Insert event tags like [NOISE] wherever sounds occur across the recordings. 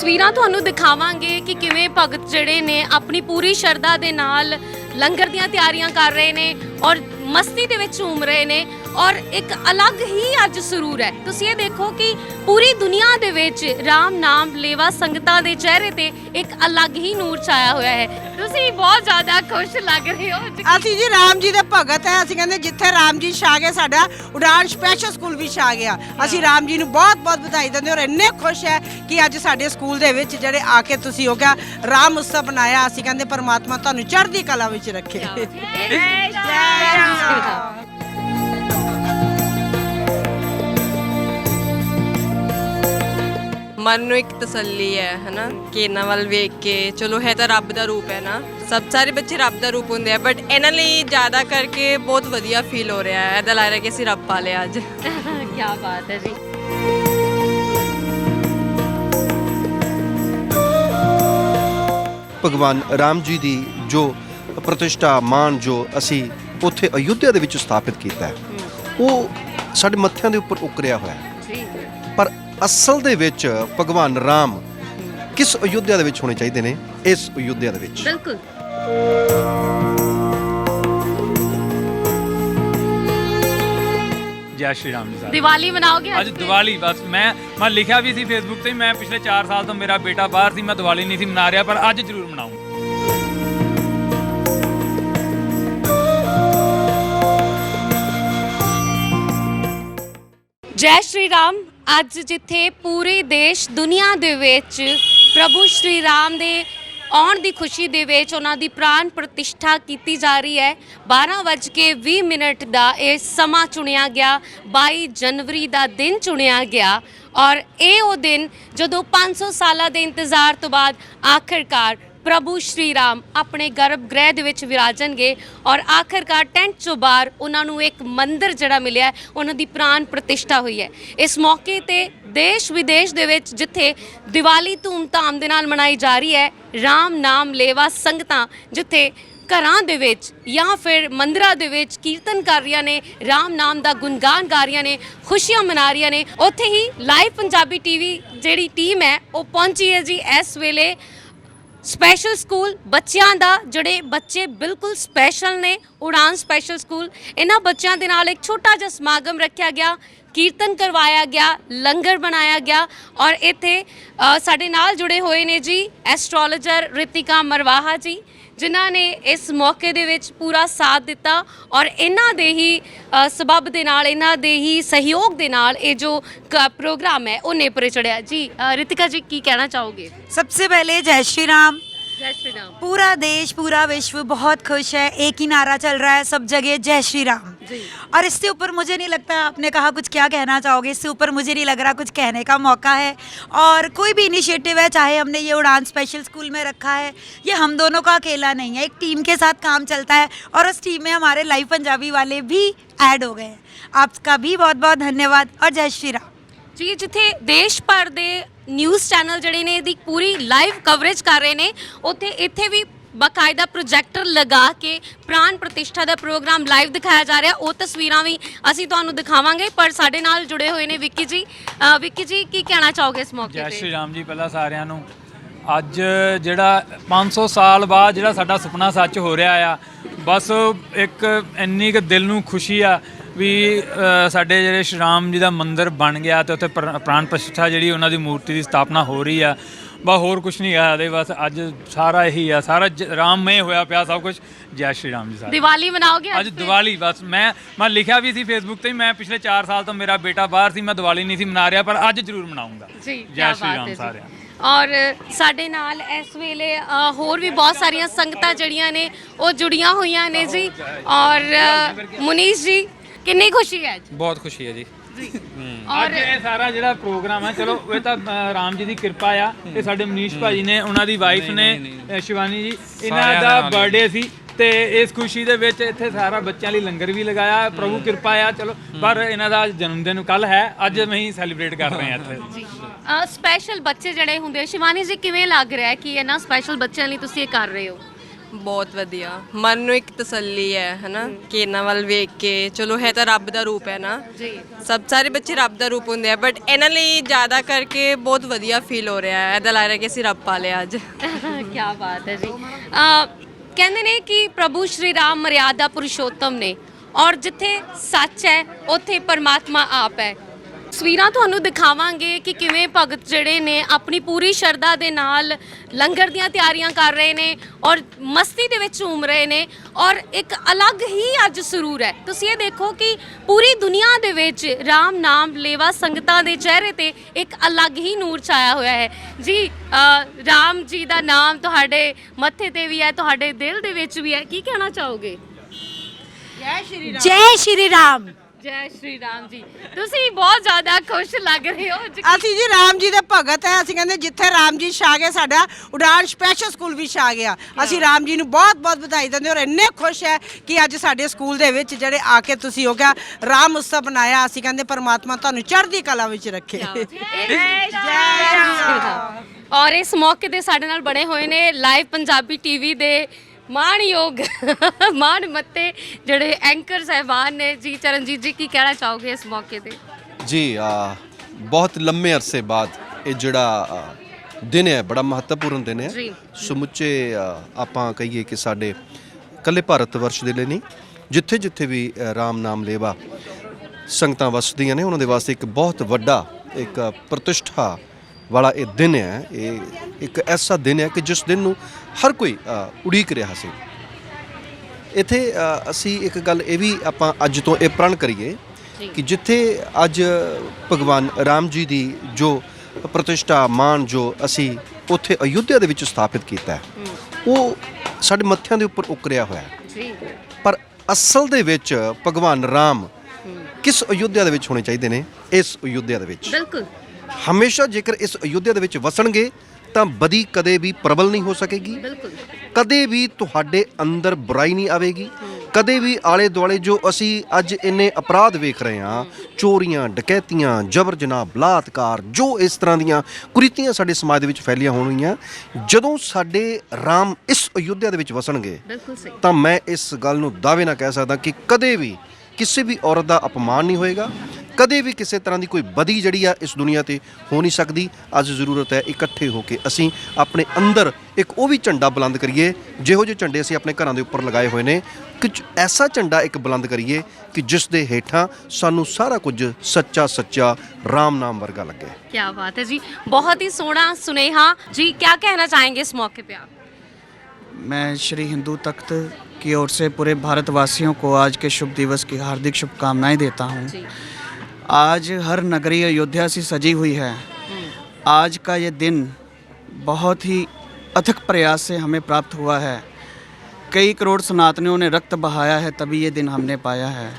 ਤਸਵੀਰਾਂ ਤੁਹਾਨੂੰ ਦਿਖਾਵਾਂਗੇ ਕਿ ਕਿਵੇਂ ਭਗਤ ਜਿਹੜੇ ਨੇ ਆਪਣੀ ਪੂਰੀ ਸ਼ਰਧਾ ਦੇ ਨਾਲ ਲੰਗਰ ਦੀਆਂ ਤਿਆਰੀਆਂ ਕਰ ਰਹੇ ਨੇ ਔਰ ਮਸਤੀ ਦੇ ਵਿੱਚ ਝੂਮ ਰਹੇ ਨੇ। ਔਰ ਇੱਕ ਅਲੱਗ ਹੀ ਅੱਜ ਸਰੂਰ ਹੈ। ਤੁਸੀਂ ਇਹ ਦੇਖੋ ਕਿ ਪੂਰੀ ਦੁਨੀਆ ਦੇ ਵਿੱਚ ਰਾਮ ਨਾਮ ਲੇਵਾ ਸੰਗਤਾਂ ਦੇ ਚਿਹਰੇ ਤੇ ਇੱਕ ਅਲੱਗ ਹੀ ਨੂਰ ਛਾਇਆ ਹੋਇਆ ਹੈ। ਤੁਸੀਂ ਬਹੁਤ ਜ਼ਿਆਦਾ ਖੁਸ਼ ਲੱਗ ਰਹੇ ਹੋ। ਅਸੀਂ ਜੀ ਰਾਮ ਜੀ ਦੇ ਭਗਤ ਹੈ। ਅਸੀਂ ਕਹਿੰਦੇ ਜਿੱਥੇ ਰਾਮ ਜੀ ਛਾ ਗਏ ਸਾਡਾ ਉਡਾਨ ਸਪੈਸ਼ਲ ਸਕੂਲ ਵੀ ਛਾ ਗਿਆ। ਅਸੀਂ ਰਾਮ ਜੀ ਨੂੰ ਬਹੁਤ ਬਹੁਤ ਵਧਾਈ ਦਿੰਦੇ ਔਰ ਇੰਨੇ ਖੁਸ਼ ਹੈ ਕਿ ਅੱਜ ਸਾਡੇ ਸਕੂਲ ਦੇ ਵਿੱਚ ਜਿਹੜੇ ਆ ਕੇ ਤੁਸੀਂ ਹੋ ਗਿਆ ਰਾਮ ਉਤਸਵ ਬਣਾਇਆ ਅਸੀਂ ਕਹਿੰਦੇ ਪਰਮਾਤਮਾ ਤੁਹਾਨੂੰ ਚੜ੍ਹਦੀ ਕਲਾ ਵਿੱਚ ਰੱਖੇ। ਜੈ ਸ਼੍ਰੀ ਰਾਮ। ਮਨ ਨੂੰ ਇੱਕ ਤਸੱਲੀ ਹੈ ਹਨਾ? ਕਿ ਇਹਨਾਂ ਵੱਲ ਵੇਖ ਕੇ ਚਲੋ ਹੈ ਤਾਂ ਰੱਬ ਦਾ ਰੂਪ ਹੈ ਨਾ? ਸਭ ਸਾਰੇ ਬੱਚੇ ਰੱਬ ਦਾ ਰੂਪ ਹੁੰਦੇ ਆ ਬਟ ਇਹਨਾਂ ਲਈ ਜ਼ਿਆਦਾ ਕਰਕੇ ਬਹੁਤ ਵਧੀਆ ਫੀਲ ਹੋ ਰਿਹਾ ਹੈ। ਇਹਦਾ ਲੱਗ ਰਿਹਾ ਕਿ ਅਸੀਂ ਰੱਬ ਪਾ ਲਿਆ ਅੱਜ। [LAUGHS] ਕੀ ਬਾਤ ਹੈ ਜੀ। ਭਗਵਾਨ ਰਾਮ ਜੀ ਦੀ ਜੋ ਪ੍ਰਤਿਸ਼ਠਾ ਮਾਨ ਜੋ ਅਸੀਂ ਉੱਥੇ ਅਯੁੱਧਿਆ ਦੇ ਵਿੱਚ ਸਥਾਪਿਤ ਕੀਤਾ ਹੈ ਉਹ ਸਾਡੇ ਮੱਥਿਆਂ ਦੇ ਉੱਪਰ ਉਕਰਿਆ ਹੋਇਆ ਹੈ। ਪਰ ਅਸਲ ਦੇ ਵਿੱਚ ਭਗਵਾਨ ਰਾਮ ਕਿਸ ਅਯੁੱਧਿਆ ਦੇ ਵਿੱਚ ਹੋਣੇ ਚਾਹੀਦੇ ਨੇ? ਇਸ ਅਯੁੱਧਿਆ ਦੇ ਵਿੱਚ। ਬਿਲਕੁਲ। ਜੈ ਸ਼੍ਰੀ ਰਾਮ ਜੀ ਦੀਵਾਲੀ ਮਨਾਓਗੇ ਅੱਜ ਦੀਵਾਲੀ ਬਸ ਮੈਂ ਮੈਂ ਲਿਖਿਆ ਵੀ ਸੀ ਫੇਸਬੁੱਕ ਤੇ ਮੈਂ ਪਿਛਲੇ 4 ਸਾਲ ਤੋਂ ਮੇਰਾ ਬੇਟਾ ਬਾਹਰ ਸੀ ਮੈਂ ਦੀਵਾਲੀ ਨਹੀਂ ਸੀ ਮਨਾ ਰਿਹਾ ਪਰ ਅੱਜ ਜ਼ਰੂਰ ਮਨਾਉਂਗਾ ਜੈ ਸ਼੍ਰੀ ਰਾਮ ਅੱਜ ਜਿੱਥੇ ਪੂਰੇ ਦੇਸ਼, ਦੁਨੀਆ ਦੇ ਵਿੱਚ ਪ੍ਰਭੂ ਸ਼੍ਰੀ ਰਾਮ ਦੇ ਆਉਣ ਦੀ ਖੁਸ਼ੀ ਦੇ ਵਿੱਚ ਉਹਨਾਂ ਦੀ ਪ੍ਰਾਨ ਪ੍ਰਤਿਸ਼ਠਾ ਕੀਤੀ ਜਾ ਰਹੀ ਹੈ 12:20 ਮਿੰਟ ਦਾ ਇਹ ਸਮਾਂ ਚੁਣਿਆ ਗਿਆ 22 ਜਨਵਰੀ ਦਾ ਦਿਨ ਚੁਣਿਆ ਗਿਆ ਔਰ ਇਹ ਉਹ ਦਿਨ ਜਦੋਂ 500 ਸਾਲਾਂ ਦੇ ਇੰਤਜ਼ਾਰ ਤੋਂ ਬਾਅਦ ਆਖਰਕਾਰ ਪ੍ਰਭੂ ਸ਼੍ਰੀ ਰਾਮ ਆਪਣੇ ਗਰਭ ਗ੍ਰਹਿ ਦੇ ਵਿੱਚ ਵਿਰਾਜਣਗੇ ਔਰ ਆਖਰਕਾਰ ਟੈਂਟ ਚੋਂ ਬਾਹਰ ਉਹਨਾਂ ਨੂੰ ਇੱਕ ਮੰਦਿਰ ਜਿਹੜਾ ਮਿਲਿਆ ਉਹਨਾਂ ਦੀ ਪ੍ਰਾਨ ਪ੍ਰਤਿਸ਼ਠਾ ਹੋਈ ਹੈ। ਇਸ ਮੌਕੇ ਤੇ ਦੇਸ਼ ਵਿਦੇਸ਼ ਦੇ ਵਿੱਚ ਜਿੱਥੇ ਦੀਵਾਲੀ ਧੂਮਧਾਮ ਦੇ ਨਾਲ ਮਨਾਈ ਜਾ ਰਹੀ ਹੈ, ਰਾਮ ਨਾਮ ਲੇਵਾ ਸੰਗਤਾਂ ਜਿੱਥੇ ਘਰਾਂ ਦੇ ਵਿੱਚ ਜਾਂ ਫਿਰ ਮੰਦਰਾਂ ਦੇ ਵਿੱਚ ਕੀਰਤਨ ਕਰ ਰਹੀਆਂ ਨੇ, ਰਾਮ ਨਾਮ ਦਾ ਗੁਣਗਾਨ ਗਾ ਰਹੀਆਂ ਨੇ, ਖੁਸ਼ੀਆਂ ਮਨਾ ਰਹੀਆਂ ਨੇ, ਉੱਥੇ ਹੀ ਲਾਈਵ ਪੰਜਾਬੀ ਟੀਵੀ ਜਿਹੜੀ ਟੀਮ ਹੈ, ਉਹ ਪਹੁੰਚੀ ਹੈ ਜੀ ਇਸ ਵੇਲੇ। ਸਪੈਸ਼ਲ ਸਕੂਲ ਬੱਚਿਆਂ ਦਾ ਜਿਹੜੇ ਬੱਚੇ ਬਿਲਕੁਲ ਸਪੈਸ਼ਲ ਨੇ ਉਡਾਨ ਸਪੈਸ਼ਲ ਸਕੂਲ ਇਹਨਾਂ ਬੱਚਿਆਂ ਦੇ ਨਾਲ ਇੱਕ ਛੋਟਾ ਜਿਹਾ ਸਮਾਗਮ ਰੱਖਿਆ ਗਿਆ ਕੀਰਤਨ ਕਰਵਾਇਆ ਗਿਆ ਲੰਗਰ ਬਣਾਇਆ ਗਿਆ ਔਰ ਇੱਥੇ ਅ, ਸਾਡੇ ਨਾਲ ਜੁੜੇ ਹੋਏ ਨੇ ਜੀ ਐਸਟ੍ਰੋਲੋਜਰ ਰਿਤਿਕਾ ਮਰਵਾਹਾ ਜੀ ਜਿਨ੍ਹਾਂ ਨੇ ਇਸ ਮੌਕੇ ਦੇ ਵਿੱਚ ਪੂਰਾ ਸਾਥ ਦਿੱਤਾ ਔਰ ਇਹਨਾਂ ਦੇ ਹੀ ਅ, ਸਬਬ ਦੇ ਨਾਲ ਇਹਨਾਂ ਦੇ ਹੀ ਸਹਿਯੋਗ ਦੇ ਨਾਲ ਇਹ ਜੋ ਕ- ਪ੍ਰੋਗਰਾਮ ਹੈ ਉਹ ਨੇਪਰੇ ਚੜਿਆ ਜੀ ਅ, ਰਿਤਿਕਾ ਜੀ ਕੀ ਕਹਿਣਾ ਚਾਹੋਗੇ सबसे पहले जय श्री राम जय श्री राम पूरा देश पूरा विश्व बहुत खुश है एक ही नारा चल रहा है सब जगह जय श्री राम और इससे ऊपर मुझे नहीं लगता आपने कहा कुछ क्या कहना चाहोगे इससे ऊपर मुझे नहीं लग रहा कुछ कहने का मौका है। और कोई भी इनिशिएटिव है चाहे हमने ये उड़ान स्पेशल स्कूल में रखा है ये हम दोनों का अकेला नहीं है एक टीम के साथ काम चलता है और उस टीम में हमारे लाइव पंजाबी वाले भी ऐड हो गए हैं। आपका भी बहुत बहुत धन्यवाद और जय श्री राम ਜੀ ਜਿੱਥੇ ਦੇਸ਼ ਭਰ ਦੇ ਨਿਊਜ਼ ਚੈਨਲ ਜਿਹੜੇ ਨੇ ਇਹਦੀ ਪੂਰੀ ਲਾਈਵ ਕਵਰੇਜ ਕਰ ਰਹੇ ਨੇ ਉੱਥੇ ਇੱਥੇ ਵੀ ਬਕਾਇਦਾ ਪ੍ਰੋਜੈਕਟਰ ਲਗਾ ਕੇ ਪ੍ਰਾਨ ਪ੍ਰਤਿਸ਼ਠਾ ਦਾ ਪ੍ਰੋਗਰਾਮ ਲਾਈਵ ਦਿਖਾਇਆ ਜਾ ਰਿਹਾ। ਉਹ ਤਸਵੀਰਾਂ ਵੀ ਅਸੀਂ ਤੁਹਾਨੂੰ ਦਿਖਾਵਾਂਗੇ ਪਰ ਸਾਡੇ ਨਾਲ ਜੁੜੇ ਹੋਏ ਨੇ ਵਿੱਕੀ ਜੀ। ਅ, ਵਿੱਕੀ ਜੀ ਕੀ ਕਹਿਣਾ ਚਾਹੋਗੇ ਇਸ ਮੌਕੇ ਜੈ ਤੇ? ਸ਼੍ਰੀ ਰਾਮ ਜੀ ਪਹਿਲਾਂ ਸਾਰਿਆਂ ਨੂੰ। ਅੱਜ ਜਿਹੜਾ 500 ਸਾਲ ਬਾਅਦ ਜਿਹੜਾ ਸਾਡਾ ਸੁਪਨਾ ਸੱਚ ਹੋ ਰਿਹਾ ਆ ਬਸ ਇੱਕ ਇੰਨੀ ਕੁ ਦਿਲ ਨੂੰ ਖੁਸ਼ੀ ਆ ਵੀ ਸਾਡੇ ਜਿਹੜੇ ਸ਼੍ਰੀ ਰਾਮ ਜੀ ਦਾ ਮੰਦਿਰ ਬਣ ਗਿਆ ਤੇ ਉੱਥੇ ਪ੍ਰ- ਪ੍ਰਾਣ ਪ੍ਰਤਿਸ਼ਠਾ ਜਿਹੜੀ ਉਹਨਾਂ ਦੀ ਮੂਰਤੀ ਦੀ ਸਥਾਪਨਾ ਹੋ ਰਹੀ ਆ। ਬਸ ਹੋਰ ਕੁਝ ਨਹੀਂ ਆ ਦੇ ਬਸ ਅੱਜ ਸਾਰਾ ਇਹੀ ਆ। ਸਾਰਾ ਰਾਮਮय ਹੋਇਆ ਪਿਆ ਸਭ ਕੁਝ ਜੈ ਸ਼੍ਰੀ ਰਾਮ ਜੀ ਸਾਰੇ। ਦੀਵਾਲੀ ਮਨਾਓਗੇ ਅੱਜ ਦੀਵਾਲੀ ਬਸ ਮੈਂ ਮੈਂ ਲਿਖਿਆ ਵੀ ਸੀ ਫੇਸਬੁੱਕ ਤੇ ਮੈਂ ਪਿਛਲੇ 4 ਸਾਲ ਤੋਂ ਮੇਰਾ ਬੇਟਾ ਬਾਹਰ ਸੀ ਮੈਂ ਦੀਵਾਲੀ ਨਹੀਂ ਸੀ ਮਨਾ ਰਿਹਾ ਪਰ ਅੱਜ ਜ਼ਰੂਰ ਮਨਾਉਂਗਾ। ਜੀ ਸ਼੍ਰੀ ਰਾਮ। ਸਾਰਿਆਂ ਔਰ ਸਾਡੇ ਨਾਲ ਇਸ ਵੇਲੇ ਹੋਰ ਵੀ ਬਹੁਤ ਸਾਰੀਆਂ ਸੰਗਤਾਂ ਜਿਹੜੀਆਂ ਨੇ ਉਹ ਜੁੜੀਆਂ ਹੋਈਆਂ ਨੇ ਜੀ। ਔਰ ਮੁਨੀਸ਼ ਜੀ ਕਿੰਨੀ ਖੁਸ਼ੀ ਹੈ ਅੱਜ? ਬਹੁਤ ਖੁਸ਼ੀ ਹੈ ਜੀ। ਅੱਜ ਇਹ ਸਾਰਾ ਜਿਹੜਾ ਪ੍ਰੋਗਰਾਮ ਹੈ ਚਲੋ ਇਹ ਤਾਂ ਅ, ਰਾਮ ਜੀ ਦੀ ਕਿਰਪਾ ਆ ਇਹ ਸਾਡੇ ਮਨੀਸ਼ ਭਾਜੀ ਨੇ ਉਹਨਾਂ ਦੀ ਵਾਈਫ ਨੇ ਅ, ਸ਼ਿਵਾਨੀ ਜੀ ਇਹਨਾਂ ਸਾਰਿਆਂ ਦਾ ਨਾਲ। ਬਰਥਡੇ ਸੀ ਤੇ ਇਸ ਖੁਸ਼ੀ ਦੇ ਵਿੱਚ ਇੱਥੇ ਸਾਰਾ ਬੱਚਿਆਂ ਲਈ ਲੰਗਰ ਵੀ ਲਗਾਇਆ ਪ੍ਰਭੂ ਕਿਰਪਾ ਆ ਚਲੋ ਪਰ ਇਹਨਾਂ ਦਾ ਜਨਮ ਦਿਨ ਕੱਲ ਹੈ ਅੱਜ ਅਸੀਂ ਸੈਲੀਬ੍ਰੇਟ ਕਰ ਰਹੇ ਹਾਂ ਇੱਥੇ। ਜੀ। ਸਪੈਸ਼ਲ ਬੱਚੇ ਜਿਹੜੇ ਹੁੰਦੇ ਆ, ਸ਼ਿਵਾਨੀ ਜੀ ਕਿਵੇਂ ਲੱਗ ਰਿਹਾ ਹੈ ਕਿ ਇਹਨਾਂ ਸਪੈਸ਼ਲ ਬੱਚਿਆਂ ਲਈ ਤੁਸੀਂ ਇਹ ਕਰ ਰਹੇ ਹੋ? ਬਹੁਤ ਵਧੀਆ। ਮਨ ਨੂੰ ਇੱਕ ਤਸੱਲੀ ਹੈ ਹਨਾ? ਕਿ ਇਹਨਾਂ ਵੱਲ ਵੇਖ ਕੇ ਚਲੋ ਹੈ ਤਾਂ ਰੱਬ ਦਾ ਰੂਪ ਹੈ ਨਾ? ਜੀ। ਸਭ ਸਾਰੇ ਬੱਚੇ ਰੱਬ ਦਾ ਰੂਪ ਹੁੰਦੇ ਆ ਬਟ ਇਹਨਾਂ ਲਈ ਜ਼ਿਆਦਾ ਕਰਕੇ ਬਹੁਤ ਵਧੀਆ ਫੀਲ ਹੋ ਰਿਹਾ ਹੈ। ਐਦਾਂ ਲੱਗ ਰਿਹਾ ਕਿ ਅਸੀਂ ਰੱਬ ਪਾ ਲਿਆ ਅੱਜ। [LAUGHS] ਕੀ ਬਾਤ ਹੈ ਜੀ। ਅ, ਕਹਿੰਦੇ ਨੇ ਕਿ ਪ੍ਰਭੂ ਸ਼੍ਰੀ ਰਾਮ ਮਰਿਆਦਾ ਪੁਰਸ਼ੋਤਮ ਨੇ। ਔਰ ਜਿੱਥੇ ਸੱਚ ਹੈ ਉੱਥੇ ਪਰਮਾਤਮਾ ਆਪ ਹੈ। ਤਸਵੀਰਾਂ ਤੁਹਾਨੂੰ ਦਿਖਾਵਾਂਗੇ ਕਿ ਕਿਵੇਂ ਭਗਤ ਜਿਹੜੇ ਨੇ ਆਪਣੀ ਪੂਰੀ ਸ਼ਰਧਾ ਦੇ ਨਾਲ ਲੰਗਰ ਦੀਆਂ ਤਿਆਰੀਆਂ ਕਰ ਰਹੇ ਨੇ ਔਰ ਮਸਤੀ ਦੇ ਵਿੱਚ ਝੂਮ ਰਹੇ ਨੇ ਔਰ ਇੱਕ ਅਲੱਗ ਹੀ ਅੱਜ ਸਰੂਰ ਹੈ। ਤੁਸੀਂ ਇਹ ਦੇਖੋ ਕਿ ਪੂਰੀ ਦੁਨੀਆ ਦੇ ਵਿੱਚ ਰਾਮ ਨਾਮ ਲੇਵਾ ਸੰਗਤਾਂ ਦੇ ਚਿਹਰੇ ਤੇ ਇੱਕ ਅਲੱਗ ਹੀ ਨੂਰ ਛਾਇਆ ਹੋਇਆ ਹੈ। ਜੀ ਰਾਮ ਜੀ ਦਾ ਨਾਮ ਤੁਹਾਡੇ ਮੱਥੇ ਤੇ ਵੀ ਹੈ ਤੁਹਾਡੇ ਦਿਲ ਦੇ ਵਿੱਚ ਵੀ ਹੈ। ਕੀ ਕਹਿਣਾ ਚਾਹੋਗੇ? ਜੈ ਸ਼੍ਰੀ ਜੈ ਸ਼੍ਰੀ ਰਾਮ। ਜੈ ਸ਼੍ਰੀ ਰਾਮ ਜੀ। ਤੁਸੀਂ ਬਹੁਤ ਜ਼ਿਆਦਾ ਖੁਸ਼ ਲੱਗ ਰਹੇ ਹੋ ਜੀ ਅਸੀਂ ਜੀ ਰਾਮ ਜੀ ਦੇ ਭਗਤ ਹੈ। ਅਸੀਂ ਕਹਿੰਦੇ ਜਿੱਥੇ ਰਾਮ ਜੀ ਛਾ ਗਏ ਸਾਡਾ ਉਡਾਨ ਸਪੈਸ਼ਲ ਸਕੂਲ ਵੀ ਛਾ ਗਿਆ। ਅਸੀਂ ਰਾਮ ਜੀ ਨੂੰ ਬਹੁਤ ਬਹੁਤ ਵਧਾਈ ਦਿੰਦੇ ਔਰ ਇੰਨੇ ਖੁਸ਼ ਹੈ ਕਿ ਅੱਜ ਸਾਡੇ ਸਕੂਲ ਦੇ ਵਿੱਚ ਜਿਹੜੇ ਆ ਕੇ ਤੁਸੀਂ ਹੋ ਗਿਆ ਰਾਮ ਉਤਸਵ ਬਣਾਇਆ ਅਸੀਂ ਕਹਿੰਦੇ ਪਰਮਾਤਮਾ ਤੁਹਾਨੂੰ ਚੜ੍ਹਦੀ ਕਲਾ ਵਿੱਚ ਰੱਖੇ। ਔਰ ਇਸ ਮੌਕੇ ਤੇ ਸਾਡੇ ਨਾਲ ਬਣੇ ਹੋਏ ਨੇ ਲਾਈਵ ਪੰਜਾਬੀ ਟੀਵੀ ਦੇ ਮਾਣਯੋਗ ਮਾਣ ਮੱਤੇ ਜਿਹੜੇ ਐਂਕਰ ਸਹਿਬਾਨ ਨੇ ਜੀ ਚਰਨਜੀਤ ਜੀ ਕੀ ਕਹਿਣਾ ਚਾਹੋਗੇ ਇਸ ਮੌਕੇ ਤੇ? ਜੀ ਬਹੁਤ ਲੰਮੇ ਅਰਸੇ ਬਾਅਦ ਇਹ ਜਿਹੜਾ ਦਿਨ ਹੈ ਬੜਾ ਮਹੱਤਵਪੂਰਨ ਦਿਨ ਹੈ। ਸਮੁੱਚੇ ਆਪਾਂ ਕਹੀਏ ਕਿ ਸਾਡੇ ਕੱਲੇ ਭਾਰਤ ਵਰਸ਼ ਦੇ ਲਈ ਨਹੀਂ ਜਿੱਥੇ ਜਿੱਥੇ ਵੀ ਰਾਮ ਨਾਮ ਲੇਵਾ ਸੰਗਤਾਂ ਵਸਦੀਆਂ ਨੇ ਉਹਨਾਂ ਦੇ ਵਾਸਤੇ ਇੱਕ ਬਹੁਤ ਵੱਡਾ ਇੱਕ ਪ੍ਰਤਿਸ਼ਠਾ ਵਾਲਾ ਇਹ ਦਿਨ ਹੈ। ਇਹ ਇੱਕ ਐਸਾ ਦਿਨ ਹੈ ਕਿ ਜਿਸ ਦਿਨ ਨੂੰ ਹਰ ਕੋਈ ਉਡੀਕ ਰਿਹਾ ਸੀ। ਇੱਥੇ ਅਸੀਂ ਇੱਕ ਗੱਲ ਇਹ ਵੀ ਆਪਾਂ ਅੱਜ ਤੋਂ ਇਹ ਪ੍ਰਣ ਕਰੀਏ ਕਿ ਜਿੱਥੇ ਅੱਜ ਭਗਵਾਨ ਰਾਮ ਜੀ ਦੀ ਜੋ ਪ੍ਰਤਿਸ਼ਠਾ ਮਾਨ ਜੋ ਅਸੀਂ ਉੱਥੇ ਅਯੁੱਧਿਆ ਦੇ ਵਿੱਚ ਸਥਾਪਿਤ ਕੀਤਾ ਹੈ ਉਹ ਸਾਡੇ ਮੱਥਿਆਂ ਦੇ ਉੱਪਰ ਉਕਰਿਆ ਹੋਇਆ ਹੈ। ਜੀ। ਪਰ ਅਸਲ ਦੇ ਵਿੱਚ ਭਗਵਾਨ ਰਾਮ ਕਿਸ ਅਯੁੱਧਿਆ ਦੇ ਵਿੱਚ ਹੋਣੇ ਚਾਹੀਦੇ ਨੇ? ਇਸ ਅਯੁੱਧਿਆ ਦੇ ਵਿੱਚ। ਬਿਲਕੁਲ। ਹਮੇਸ਼ਾ ਜੇਕਰ ਇਸ ਅਯੁੱਧਿਆ ਦੇ ਵਿੱਚ ਵਸਣਗੇ ਤਾਂ ਬਦੀ ਕਦੇ ਵੀ ਪ੍ਰਬਲ ਨਹੀਂ ਹੋ ਸਕੇਗੀ। ਬਿਲਕੁਲ। ਕਦੇ ਵੀ ਤੁਹਾਡੇ ਅੰਦਰ ਬੁਰਾਈ ਨਹੀਂ ਆਵੇਗੀ। ਕਦੇ ਵੀ ਆਲੇ ਦੁਆਲੇ ਜੋ ਅਸੀਂ ਅੱਜ ਇੰਨੇ ਅਪਰਾਧ ਵੇਖ ਰਹੇ ਹਾਂ ਚੋਰੀਆਂ ਡਕੈਤੀਆਂ ਜਬਰ ਜਨਾਹ ਬਲਾਤਕਾਰ ਜੋ ਇਸ ਤਰ੍ਹਾਂ ਦੀਆਂ ਕੁਰੀਤੀਆਂ ਸਾਡੇ ਸਮਾਜ ਦੇ ਵਿੱਚ ਫੈਲੀਆਂ ਹੋਣਗੀਆਂ ਜਦੋਂ ਸਾਡੇ ਰਾਮ ਇਸ ਅਯੁੱਧਿਆ ਦੇ ਵਿੱਚ ਵਸਣਗੇ ਬਿਲਕੁਲ ਸਹੀ। ਤਾਂ ਮੈਂ ਇਸ ਗੱਲ ਨੂੰ ਦਾਅਵੇ ਨਾਲ ਕਹਿ ਸਕਦਾ ਕਿ ਕਦੇ ਵੀ ਕਿਸੇ ਵੀ ਔਰਤ ਦਾ ਅਪਮਾਨ ਨਹੀਂ ਹੋਏਗਾ। ਕਦੇ ਵੀ ਕਿਸੇ ਤਰ੍ਹਾਂ ਦੀ ਕੋਈ ਬਦੀ ਜਿਹੜੀ ਆ ਇਸ ਦੁਨੀਆ ਤੇ ਹੋ ਨਹੀਂ ਸਕਦੀ। ਅੱਜ ਜ਼ਰੂਰਤ ਹੈ ਇਕੱਠੇ ਹੋ ਕੇ ਅਸੀਂ ਆਪਣੇ ਅੰਦਰ ਇੱਕ ਉਹ ਵੀ ਝੰਡਾ ਬੁਲੰਦ ਕਰੀਏ, ਜਿਹੋ ਜਿਹੇ ਝੰਡੇ ਅਸੀਂ ਆਪਣੇ ਘਰਾਂ ਦੇ ਉੱਪਰ ਲਗਾਏ ਹੋਏ ਨੇ। ਕਿ ਐਸਾ ਝੰਡਾ ਇੱਕ ਬੁਲੰਦ ਕਰੀਏ ਕਿ ਜਿਸ ਦੇ ਹੇਠਾਂ ਸਾਨੂੰ ਸਾਰਾ ਕੁਝ ਸੱਚਾ ਸੱਚਾ ਰਾਮ ਨਾਮ ਵਰਗਾ ਲੱਗੇ। ਕੀ ਬਾਤ ਹੈ ਜੀ। ਬਹੁਤ ਹੀ ਸੋਹਣਾ ਸੁਨੇਹਾ। ਜੀ ਕੀ ਕਹਿਣਾ ਚਾहेंगे ਇਸ ਮੌਕੇ ਤੇ ਆਪ? मैं श्री हिंदू तख्त की ओर से पूरे भारतवासियों को आज के शुभ दिवस की हार्दिक शुभकामनाएँ देता हूँ। आज हर नगरी अयोध्या सी सजी हुई है। आज का ये दिन बहुत ही अथक प्रयास से हमें प्राप्त हुआ है। कई करोड़ सनातनियों ने रक्त बहाया है तभी ये दिन हमने पाया है।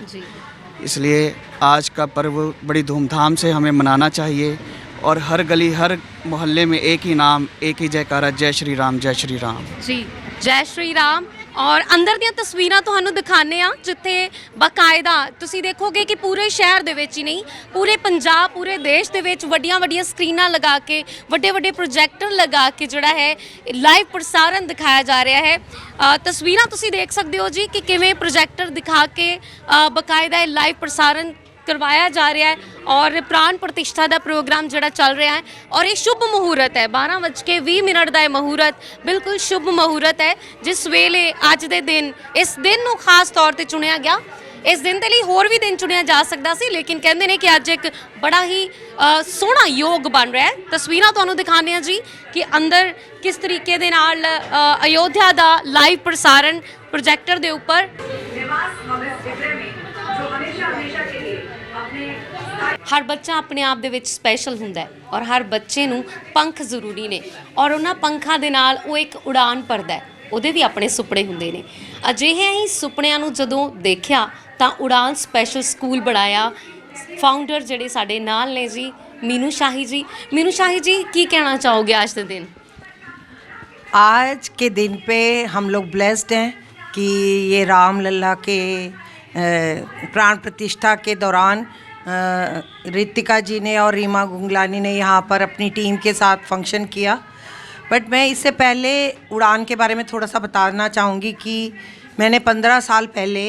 इसलिए आज का पर्व बड़ी धूमधाम से हमें मनाना चाहिए और हर गली हर मोहल्ले में एक ही नाम एक ही जयकारा जय श्री राम जय श्री राम। ਜੀ ਜੈ ਸ਼੍ਰੀ ਰਾਮ। ਔਰ ਅੰਦਰ ਦੀਆਂ ਤਸਵੀਰਾਂ ਤੁਹਾਨੂੰ ਦਿਖਾਣੇ ਆ ਜਿੱਥੇ ਬਕਾਇਦਾ ਤੁਸੀਂ ਦੇਖੋਗੇ ਕਿ ਪੂਰੇ ਸ਼ਹਿਰ ਦੇ ਵਿੱਚ ਹੀ ਨਹੀਂ ਪੂਰੇ ਪੰਜਾਬ ਪੂਰੇ ਦੇਸ਼ ਦੇ ਵਿੱਚ ਵੱਡੀਆਂ ਵੱਡੀਆਂ ਸਕਰੀਨਾਂ ਲਗਾ ਕੇ ਵੱਡੇ ਵੱਡੇ ਪ੍ਰੋਜੈਕਟਰ ਲਗਾ ਕੇ ਜਿਹੜਾ ਹੈ ਲਾਈਵ ਪ੍ਰਸਾਰਣ ਦਿਖਾਇਆ ਜਾ ਰਿਹਾ ਹੈ। ਤਸਵੀਰਾਂ ਤੁਸੀਂ ਦੇਖ ਸਕਦੇ ਹੋ ਜੀ ਕਿ ਕਿਵੇਂ ਪ੍ਰੋਜੈਕਟਰ ਦਿਖਾ ਕੇ ਅ, ਬਕਾਇਦਾ ਲਾਈਵ ਪ੍ਰਸਾਰਣ ਕਰਵਾਇਆ ਜਾ ਰਿਹਾ ਹੈ ਔਰ ਪ੍ਰਾਣ ਪ੍ਰਤਿਸ਼ਠਾ ਦਾ ਪ੍ਰੋਗਰਾਮ ਜਿਹੜਾ ਚੱਲ ਰਿਹਾ ਹੈ ਔਰ ਇਹ ਸ਼ੁਭ ਮਹੂਰਤ ਹੈ। 12:20 ਮਿੰਟ ਦਾ ਇਹ ਮਹੂਰਤ ਬਿਲਕੁਲ ਸ਼ੁਭ ਮਹੂਰਤ ਹੈ ਜਿਸ ਵੇਲੇ ਅੱਜ ਦੇ ਦਿਨ ਇਸ ਦਿਨ ਨੂੰ ਖਾਸ ਤੌਰ ਤੇ ਚੁਣਿਆ ਗਿਆ। ਇਸ ਦਿਨ ਦੇ ਲਈ ਹੋਰ ਵੀ ਦਿਨ ਚੁਣਿਆ ਜਾ ਸਕਦਾ ਸੀ ਲੇਕਿਨ ਕਹਿੰਦੇ ਨੇ ਕਿ ਅੱਜ ਇੱਕ ਬੜਾ ਹੀ ਅ, ਸੋਹਣਾ ਯੋਗ ਬਣ ਰਿਹਾ ਹੈ। ਤਸਵੀਰਾਂ ਤੁਹਾਨੂੰ ਦਿਖਾਉਂਦੇ ਹਾਂ ਜੀ ਕਿ ਅੰਦਰ ਕਿਸ ਤਰੀਕੇ ਦੇ ਨਾਲ ਅ, ਅਯੋਧਿਆ ਦਾ ਲਾਈਵ ਪ੍ਰਸਾਰਣ ਪ੍ਰੋਜੈਕਟਰ ਦੇ ਉੱਪਰ। ਹਰ ਬੱਚਾ ਆਪਣੇ ਆਪ ਦੇ ਵਿੱਚ ਸਪੈਸ਼ਲ ਹੁੰਦਾ ਹੈ ਔਰ ਹਰ ਬੱਚੇ ਨੂੰ ਪੰਖ ਜ਼ਰੂਰੀ ਨੇ ਔਰ ਉਹਨਾਂ ਪੰਖਾਂ ਦੇ ਨਾਲ ਉਹ ਇੱਕ ਉਡਾਨ ਭਰਦਾ ਹੈ ਉਹਦੇ ਵੀ ਆਪਣੇ ਸੁਪਨੇ ਹੁੰਦੇ ਨੇ ਅਜਿਹੇ ਹੀ ਸੁਪਨਿਆਂ ਨੂੰ ਜਦੋਂ ਦੇਖਿਆ ਤਾਂ ਉਡਾਨ ਸਪੈਸ਼ਲ ਸਕੂਲ ਬਣਾਇਆ ਫਾਊਂਡਰ ਜਿਹੜੇ ਸਾਡੇ ਨਾਲ ਨੇ ਜੀ ਮੀਨੂ ਸ਼ਾਹੀ ਜੀ ਮੀਨੂ ਸ਼ਾਹੀ ਜੀ ਕੀ ਕਹਿਣਾ ਚਾਹੋਗੇ ਅੱਜ ਦੇ ਦਿਨ आज के दिन पे हम लोग ब्लेस्ड हैं कि ये राम लल्ला के अ, प्राण प्रतिष्ठा के दौरान रितिका जी ने और रीमा गुंगलानी ने यहाँ पर अपनी टीम के साथ फ़ंक्शन किया। बट मैं इससे पहले उड़ान के बारे में थोड़ा सा बताना चाहूँगी कि मैंने पंद्रह साल पहले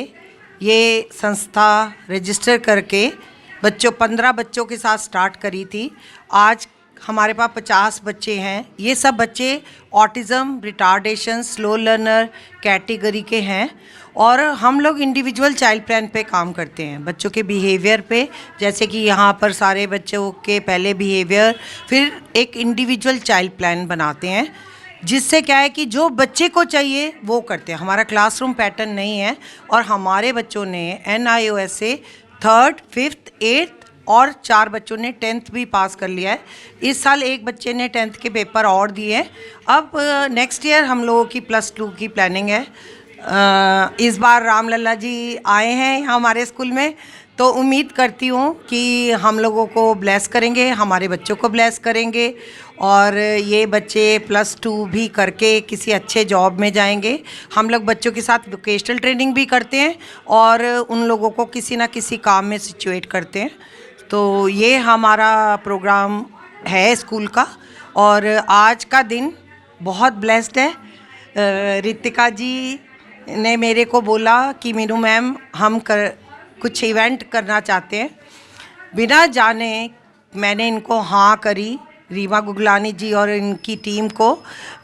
ये संस्था रजिस्टर करके बच्चों, पंद्रह बच्चों के साथ स्टार्ट करी थी। आज हमारे पास पचास बच्चे हैं। ये सब बच्चे autism retardation slow learner category के हैं और हम लोग इंडिविजुअल चाइल्ड प्लान पे काम करते हैं बच्चों के बिहेवियर पे। जैसे कि यहाँ पर सारे बच्चों के पहले बिहेवियर फिर एक इंडिविजुअल चाइल्ड प्लान बनाते हैं, जिससे क्या है कि जो बच्चे को चाहिए वो करते हैं। हमारा क्लासरूम पैटर्न नहीं है और हमारे बच्चों ने एन से थर्ड फिफ्थ एट्थ और चार बच्चों ने टेंथ भी पास कर लिया है। इस साल एक बच्चे ने टेंथ के पेपर और दिए हैं। अब नेक्स्ट ईयर हम लोगों की प्लस टू की प्लानिंग है। अ, इस बार राम लल्ला जी आए हैं हमारे स्कूल में तो उम्मीद करती हूँ कि हम लोगों को ब्लेस करेंगे हमारे बच्चों को ब्लेस करेंगे और ये बच्चे प्लस टू भी करके किसी अच्छे जॉब में जाएँगे। हम लोग बच्चों के साथ वोकेशनल ट्रेनिंग भी करते हैं और उन लोगों को किसी ना किसी काम में सिचुएट करते हैं। तो ये हमारा प्रोग्राम है स्कूल का और आज का दिन बहुत ब्लेस्ड है। रितिका जी ने मेरे को बोला कि मीनू मैम, हम कर, कुछ इवेंट करना चाहते हैं। बिना जाने मैंने इनको हाँ करी रीमा गुगलानी जी और इनकी टीम को।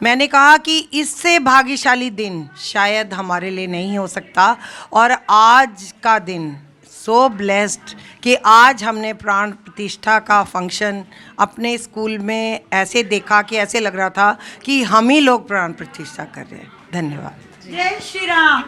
मैंने कहा कि इससे भाग्यशाली दिन शायद हमारे लिए नहीं हो सकता और आज का दिन सो ब्लेस्ड कि आज हमने प्राण प्रतिष्ठा का फंक्शन अपने स्कूल में ऐसे देखा कि ऐसे लग रहा था कि हम ही लोग प्राण प्रतिष्ठा कर रहे हैं धन्यवाद जय श्री राम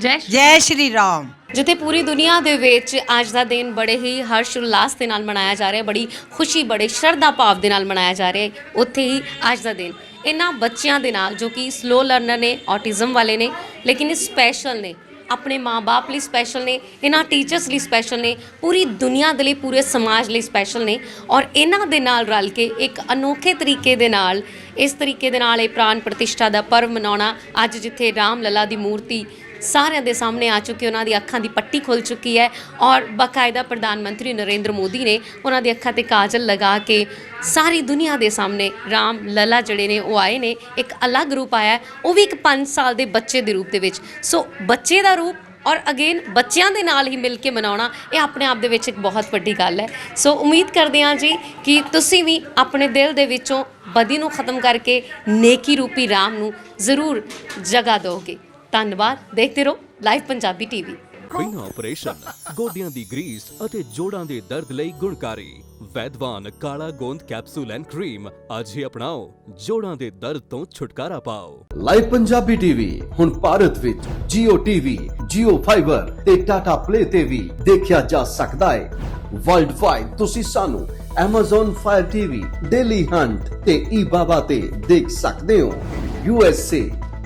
ਜੈ ਸ਼੍ਰੀ जय श्री राम ਜਿੱਥੇ ਪੂਰੀ ਦੁਨੀਆ ਦੇ ਵਿੱਚ ਅੱਜ ਦਾ ਦਿਨ ਬੜੇ ਹੀ ਹਰਸ਼ ਉਲਾਸ ਦੇ ਨਾਲ ਮਨਾਇਆ ਜਾ ਰਿਹਾ ਬੜੀ ਖੁਸ਼ੀ ਬੜੇ ਸ਼ਰਧਾ ਭਾਵ ਦੇ ਨਾਲ ਮਨਾਇਆ ਜਾ ਰਿਹਾ ਹੈ ਉੱਥੇ ਹੀ ਅੱਜ ਦਾ ਦਿਨ ਇਹਨਾਂ ਬੱਚਿਆਂ ਦੇ ਨਾਲ ਜੋ ਕਿ ਸਲੋ ਲਰਨਰ ਨੇ ਔਟਿਜ਼ਮ ਵਾਲੇ ਨੇ ਲੇਕਿਨ ਇਹ ਸਪੈਸ਼ਲ ਨੇ ਆਪਣੇ ਮਾਪੇ ਲਈ ਸਪੈਸ਼ਲ ਨੇ, ਇਹਨਾਂ ਟੀਚਰਸ ਲਈ ਸਪੈਸ਼ਲ ਨੇ, ਪੂਰੀ ਦੁਨੀਆ ਦੇ ਲਈ, ਪੂਰੇ ਸਮਾਜ ਲਈ ਸਪੈਸ਼ਲ ਨੇ ਔਰ ਇਹਨਾਂ ਦੇ ਨਾਲ ਰਲ ਕੇ ਇੱਕ ਅਨੋਖੇ ਤਰੀਕੇ ਦੇ ਨਾਲ, ਇਸ ਤਰੀਕੇ ਦੇ ਨਾਲ ਇਹ ਪ੍ਰਾਨ ਪ੍ਰਤਿਸ਼ਠਾ ਦਾ ਪਰਵ ਮਨਾਉਣਾ ਅੱਜ ਜਿੱਥੇ ਰਾਮ ਲਲਾ ਦੀ ਮੂਰਤੀ ਸਾਰਿਆਂ ਦੇ ਸਾਹਮਣੇ ਆ ਚੁੱਕੀ ਉਹਨਾਂ ਦੀ ਅੱਖਾਂ ਦੀ ਪੱਟੀ ਖੁੱਲ ਚੁੱਕੀ ਹੈ ਔਰ ਬਕਾਇਦਾ ਪ੍ਰਧਾਨ ਮੰਤਰੀ ਨਰਿੰਦਰ ਮੋਦੀ ਨੇ ਉਹਨਾਂ ਦੀ ਅੱਖਾਂ ਤੇ ਕਾਜਲ ਲਗਾ ਕੇ ਸਾਰੀ ਦੁਨੀਆ ਦੇ ਸਾਹਮਣੇ ਰਾਮ ਲਲਾ ਜਿਹੜੇ ਨੇ, ਉਹ ਆਏ ਨੇ, ਇੱਕ ਅਲੱਗ ਰੂਪ ਆਇਆ ਉਹ ਵੀ ਇੱਕ 5 ਸਾਲ ਦੇ ਬੱਚੇ ਦੇ ਰੂਪ ਦੇ ਵਿੱਚ। ਸੋ ਬੱਚੇ ਦਾ ਰੂਪ ਔਰ ਅਗੇਨ ਬੱਚਿਆਂ ਦੇ ਨਾਲ ਹੀ ਮਿਲ ਕੇ ਮਨਾਉਣਾ, ਇਹ ਆਪਣੇ ਆਪ ਦੇ ਵਿੱਚ ਇੱਕ ਬਹੁਤ ਵੱਡੀ ਗੱਲ ਹੈ। ਸੋ ਉਮੀਦ ਕਰਦੇ ਹਾਂ ਜੀ ਕਿ ਤੁਸੀਂ ਵੀ ਆਪਣੇ ਦਿਲ ਦੇ ਵਿੱਚੋਂ ਬਦੀ ਨੂੰ ਖਤਮ ਕਰਕੇ ਨੇਕੀ ਰੂਪੀ ਰਾਮ ਨੂੰ ਜ਼ਰੂਰ ਜਗਾ ਦਿਓਗੇ ਧੰਨਵਾਦ। ਦੇਖਦੇ ਰਹੋ ਲਾਈਵ ਪੰਜਾਬੀ ਟੀਵੀ। ਬਿਨਾਂ ਆਪਰੇਸ਼ਨ ਗੋਡਿਆਂ ਦੀ ਗਰੀਸ ਅਤੇ ਜੋੜਾਂ ਦੇ ਦਰਦ ਲਈ ਗੁਣਕਾਰੀ। ਵੈਦਵਾਨ ਕਾਲਾ ਗੋਂਦ ਕੈਪਸੂਲ ਐਂਡ ਕਰੀਮ ਅੱਜ ਹੀ ਅਪਣਾਓ। ਜੋੜਾਂ ਦੇ ਦਰਦ ਤੋਂ ਛੁਟਕਾਰਾ ਪਾਓ। ਲਾਈਵ ਪੰਜਾਬੀ ਟੀਵੀ ਹੁਣ ਭਾਰਤ ਵਿੱਚ Jio TV, Jio Fiber ਤੇ Tata Play ਤੇ ਵੀ ਦੇਖਿਆ ਜਾ ਸਕਦਾ ਹੈ। ਵਰਲਡ ਵਾਈਡ ਤੁਸੀਂ ਸਾਨੂੰ Amazon Fire TV, Daily Hunt ਤੇ eBaba ਤੇ ਦੇਖ ਸਕਦੇ ਹੋ। USA,